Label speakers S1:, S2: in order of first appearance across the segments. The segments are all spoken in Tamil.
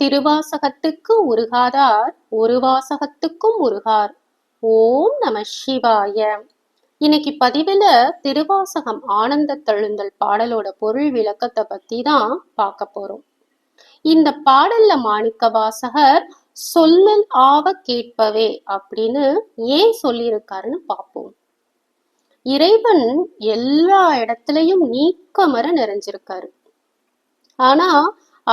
S1: திருவாசகத்துக்கு உருகாதார் ஒரு வாசகத்துக்கும் உருகார். ஓம் நம சிவாய. இன்னைக்கு பதிவுல திருவாசகம் ஆனந்த தழுந்தல் பாடலோட பொருள் விளக்கத்தை பத்தி தான் பார்க்க போறோம். இந்த பாடல்ல மாணிக்க வாசகர் சொல்லல் ஆவ கேட்பவே அப்படின்னு ஏன் சொல்லியிருக்காருன்னு பார்ப்போம். இறைவன் எல்லா இடத்துலயும் நீக்கமர நிறைஞ்சிருக்காரு. ஆனா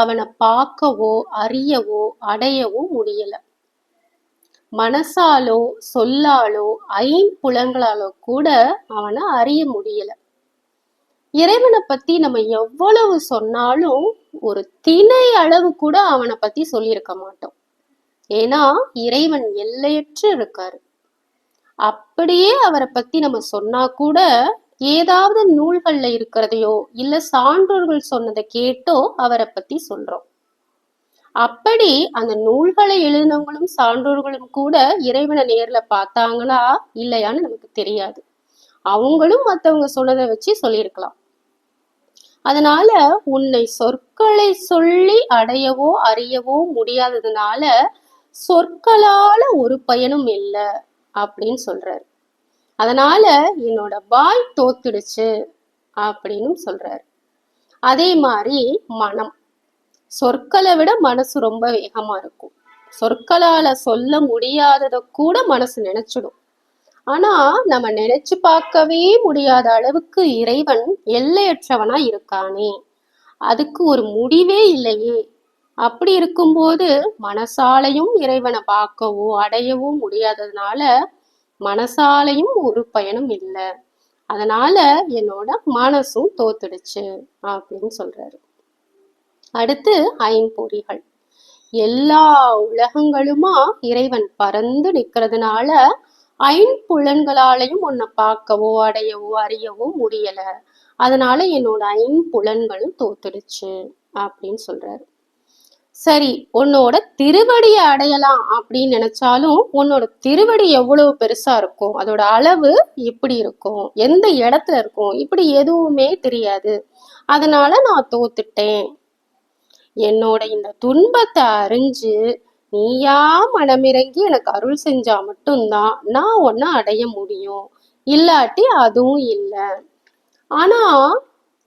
S1: அவனை பார்க்கவோ அறியவோ அடையவோ முடியல. மனசாலோ சொல்லாலோ ஐம்புலங்களாலோ கூட அவனை அறிய முடியல. இறைவனை பத்தி நம்ம எவ்வளவு சொன்னாலும் ஒரு திணை அளவு கூட அவனை பத்தி சொல்லியிருக்க மாட்டோம். ஏன்னா இறைவன் எல்லையற்று இருக்காரு. அப்படியே அவரை பத்தி நம்ம சொன்னா கூட ஏதாவது நூல்கள்ல இருக்கிறதையோ இல்ல சான்றோர்கள் சொன்னதை கேட்டோ அவரை பத்தி சொல்றோம். அப்படி அந்த நூல்களை எழுதினவங்களும் சான்றோர்களும் கூட இறைவனை நேர்ல பார்த்தாங்களா இல்லையான்னு நமக்கு தெரியாது. அவங்களும் மத்தவங்க சொன்னதை வச்சு சொல்லியிருக்கலாம். அதனால உன்னை சொற்களை சொல்லி அடையவோ அறியவோ முடியாததுனால சொற்களால ஒரு பயனும் இல்லை அப்படின்னு சொல்றாரு. அதனால என்னோட பாய் தோத்துடுச்சு அப்படின்னு சொல்றாரு. அதே மாதிரி மனம். சொற்களை விட மனசு ரொம்ப வேகமா இருக்கும். சொற்களால சொல்ல முடியாததை கூட மனசு நினைச்சிடும். ஆனா நம்ம நினைச்சு பார்க்கவே முடியாத அளவுக்கு இறைவன் எல்லையற்றவனா இருக்கானே. அதுக்கு ஒரு முடிவே இல்லையே. அப்படி இருக்கும்போது மனசாலையும் இறைவனை பார்க்கவோ அடையவோ முடியாததுனால மனசாலையும் ஒரு பயனும் இல்லை. அதனால என்னோட மனசும் தோத்துடுச்சு அப்படின்னு சொல்றாரு. அடுத்து ஐம்பொறிகள் எல்லா உலகங்களுமா இறைவன் பறந்து நிக்கிறதுனால ஐம்புலன்களாலையும் உன்னை பார்க்கவோ அடையவோ அறியவோ முடியல. அதனால என்னோட ஐம்புலன்களும் தோத்துடுச்சு அப்படின்னு சொல்றாரு. சரி உன்னோட திருவடியை அடையலாம் அப்படின்னு நினைச்சாலும் உன்னோட திருவடி எவ்வளவு பெருசா இருக்கும்? அதோட அளவு எப்படி இருக்கும்? எந்த இடத்துல இருக்கும்? இப்படி எதுவுமே தெரியாது. அதனால நான் தோத்துட்டேன். என்னோட இந்த துன்பத்தை அறிஞ்சு நீயா மனமிறங்கி எனக்கு அருள் செஞ்சா மட்டும்தான் நான் ஒன்ன அடைய முடியும். இல்லாட்டி அதுவும் இல்லை. ஆனா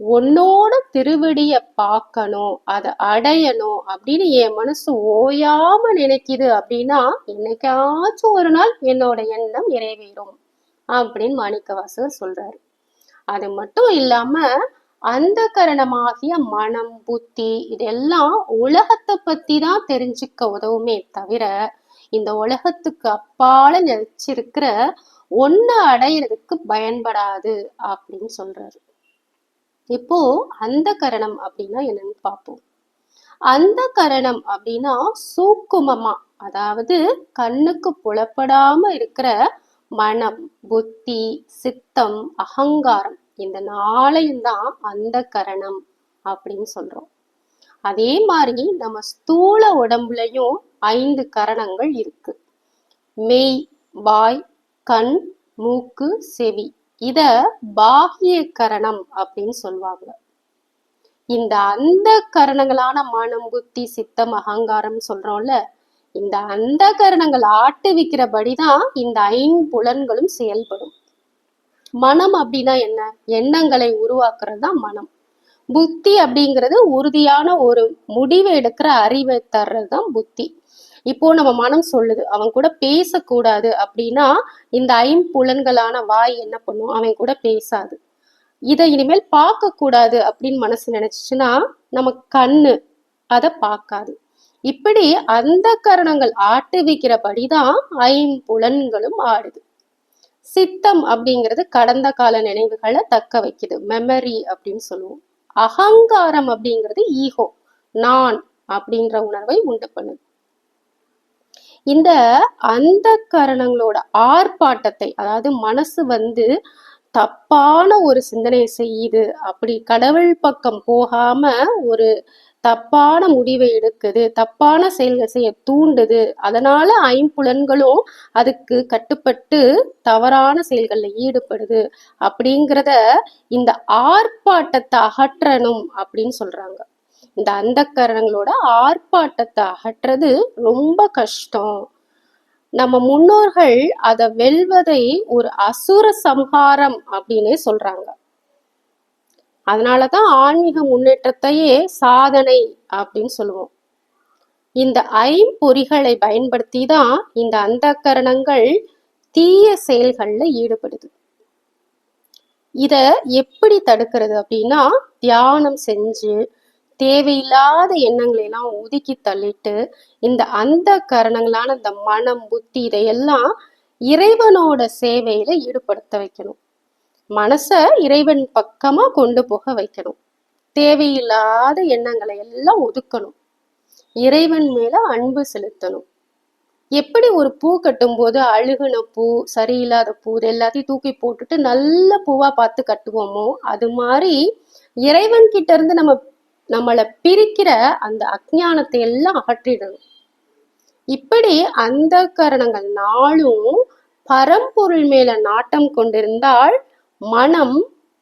S1: உன்னோட திருவடிய பார்க்கணும் அதை அடையணும் அப்படின்னு என் மனசு ஓயாம நினைக்குது அப்படின்னா என்னைக்காச்சும் ஒரு நாள் என்னோட எண்ணம் நிறைவேறும் அப்படின்னு மாணிக்கவாசகர் சொல்றாரு. அது மட்டும் இல்லாம அந்த கரணமாகிய மனம் புத்தி இதெல்லாம் உலகத்தை பத்தி தான் தெரிஞ்சுக்க உதவுமே தவிர இந்த உலகத்துக்கு அப்பால நினைச்சிருக்கிற ஒண்ணு அடையிறதுக்கு பயன்படாது அப்படின்னு சொல்றாரு. இப்போ அந்த கரணம் அப்படின்னா என்னன்னு பார்ப்போம். அந்த கரணம் அப்படின்னா சூக்குமமா அதாவது கண்ணுக்கு புலப்படாம இருக்கிற மனம் புத்தி சித்தம் அகங்காரம் இந்த நாளையும் தான் அந்த கரணம் அப்படின்னு சொல்றோம். அதே மாதிரி நம்ம ஸ்தூல உடம்புலையும் ஐந்து கரணங்கள் இருக்கு. மெய் வாய் கண் மூக்கு செவி. இத பாகிய கரணம் அப்படின்னு சொல்லுவாங்க. இந்த அந்த கரணங்களான மனம் புத்தி சித்தம் அகங்காரம் சொல்றோம்ல இந்த அந்த கரணங்கள் ஆட்டுவிக்கிறபடிதான் இந்த ஐம்புலன்களும் செயல்படும். மனம் அப்படின்னா என்ன? எண்ணங்களை உருவாக்குறது தான் மனம். புத்தி அப்படிங்கிறது உறுதியான ஒரு முடிவை எடுக்கிற அறிவை தர்றது தான் புத்தி. இப்போ நம்ம மனம் சொல்லுது அவன் கூட பேசக்கூடாது அப்படின்னா இந்த ஐம்புலன்களான வாய் என்ன பண்ணும்? அவன் கூட பேசாது. இதை இனிமேல் பார்க்க கூடாது அப்படின்னு மனசு நினைச்சிச்சுன்னா நம்ம கண்ணு அதை பார்க்காது. இப்படி அந்த கரணங்கள் ஆட்டுவிக்கிறபடிதான் ஐம்புலன்களும் ஆடுது. சித்தம் அப்படிங்கிறது கடந்த கால நினைவுகளை தக்க வைக்குது. மெமரி அப்படின்னு சொல்லுவோம். அகங்காரம் அப்படிங்கிறது ஈகோ நான் அப்படின்ற உணர்வை உண்டு பண்ணுது. இந்த அந்த கரணங்களோட ஆர்ப்பாட்டத்தை அதாவது மனசு வந்து தப்பான ஒரு சிந்தனையை செய்யுது. அப்படி கடவுள் பக்கம் போகாம ஒரு தப்பான முடிவை எடுக்குது தப்பான செயல்கள் செய்ய தூண்டுது. அதனால ஐம்புலன்களும் அதுக்கு கட்டுப்பட்டு தவறான செயல்களில் ஈடுபடுது. அப்படிங்கிறத இந்த ஆர்ப்பாட்டத்தை அகற்றணும் அப்படின்னு சொல்றாங்க. இந்த அந்தக்கரணங்களோட ஆர்ப்பாட்டத்தை அகற்றது ரொம்ப கஷ்டம். நம்ம முன்னோர்கள் அதை வெல்வதை ஒரு அசுர சம்ஹாரம் அப்படின்னே சொல்றாங்க. அதனாலதான் ஆன்மீக முன்னேற்றத்தையே சாதனை அப்படின்னு சொல்லுவோம். இந்த ஐம்பொறிகளை பயன்படுத்தி தான் இந்த அந்தக்கரணங்கள் தீய செயல்கள்ல ஈடுபடுது. இத எப்படி தடுக்கிறது அப்படின்னா தியானம் செஞ்சு தேவையில்லாத எண்ணங்களை எல்லாம் ஒதுக்கி தள்ளிட்டு இந்த அந்த கரணங்களான இந்த மனம் புத்தி இதையெல்லாம் இறைவனோட சேவையில ஈடுபடுத்த வைக்கணும். மனச இறைவன் பக்கமா கொண்டு போக வைக்கணும். தேவையில்லாத எண்ணங்களை எல்லாம் ஒதுக்கணும். இறைவன் மேல அன்பு செலுத்தணும். எப்படி ஒரு பூ கட்டும்போது அழுகுன பூ சரியில்லாத பூ இது எல்லாத்தையும் தூக்கி போட்டுட்டு நல்ல பூவா பார்த்து கட்டுவோமோ அது மாதிரி இறைவன் கிட்ட இருந்து நம்ம நம்மளை பிரிக்கிற அந்த அஜானத்தை எல்லாம் அகற்றிடணும். இப்படி அந்த கரணங்கள் நாளும் பரம்பொருள் மேல நாட்டம் கொண்டிருந்தால் மனம்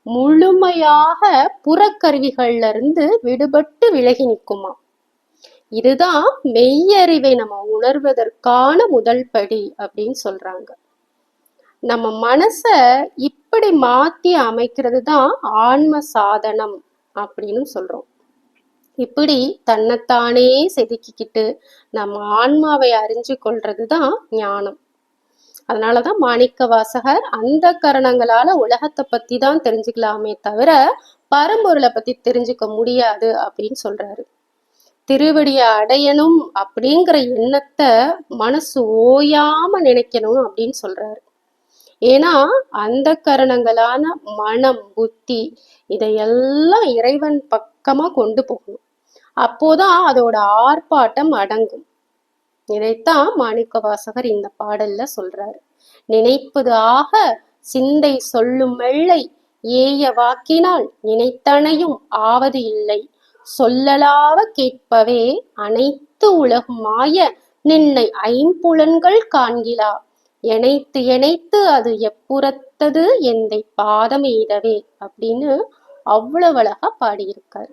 S1: முழுமையாக புறக்கருவிகள்ல இருந்து விடுபட்டு விலகி நிற்குமா? இதுதான் மெய்யறிவை நம்ம உணர்வதற்கான முதல் படி அப்படின்னு சொல்றாங்க. நம்ம மனச இப்படி மாத்தி அமைக்கிறது தான் ஆன்ம சாதனம் அப்படின்னு சொல்றோம். இப்படி தன்னைத்தானே செதுக்கிக்கிட்டு நம்ம ஆன்மாவை அறிஞ்சு கொள்றது தான் ஞானம். அதனாலதான் மாணிக்க வாசகர் அந்த கரணங்களால உலகத்தை பத்தி தான் தெரிஞ்சுக்கலாமே தவிர பரம்பொருளை பத்தி தெரிஞ்சுக்க முடியாது அப்படின்னு சொல்றாரு. திருவடியை அடையணும் அப்படிங்கிற எண்ணத்தை மனசு ஓயாம நினைக்கணும் அப்படின்னு சொல்றாரு. ஏன்னா அந்த கரணங்களான மனம் புத்தி இதையெல்லாம் இறைவன் பக்கமா கொண்டு போகணும். அப்போதான் அதோட ஆர்ப்பாட்டம் அடங்கும். இதைத்தான் மாணிக்க வாசகர் இந்த பாடல்ல சொல்றாரு. நினைப்பது ஆக சிந்தை சொல்லும் வெள்ளை ஏய வாக்கினால் நினைத்தனையும் ஆவது இல்லை. சொல்லலாவ கேட்பவே அனைத்து உலகும் மாய நின்னை ஐம்புலன்கள் காண்கிலா. இணைத்து இணைத்து அது எப்புறத்தது எந்தை பாதம் எய்தவே? அப்படின்னு அவ்வளவு அழகா பாடியிருக்காரு.